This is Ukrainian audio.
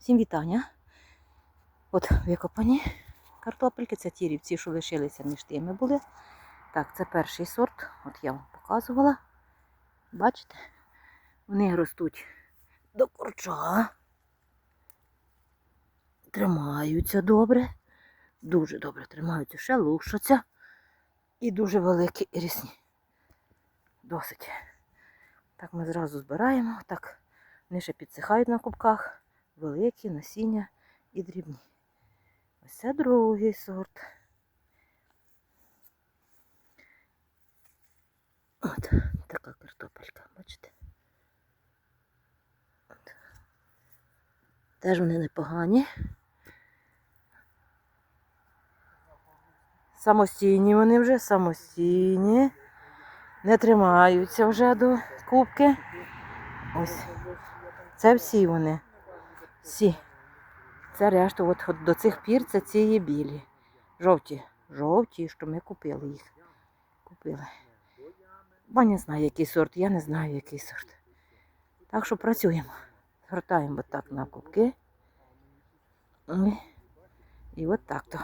Всім вітання. От викопані картопельки, це ті рівці, що лишилися між тими були. Так, це перший сорт, от я вам показувала. Бачите? Вони ростуть до корча. Тримаються добре. Дуже добре тримаються, ще лушаться. І дуже великі і рісні. Досить. Так ми зразу збираємо. Так, вони ще підсихають на кубках. Великі, насіння і дрібні. Ось це другий сорт. От така картопелька, бачите? От. Теж вони непогані. Самостійні вони вже, самостійні. Не тримаються вже до кубки. Ось. Це всі вони. Всі. Це решта, от, до цих пір це ці є білі. Жовті. Жовті, що ми купили їх. Купили. Бо не знаю, який сорт, я не знаю, який сорт. Так що працюємо. Гортаємо отак на кубки. І от так то.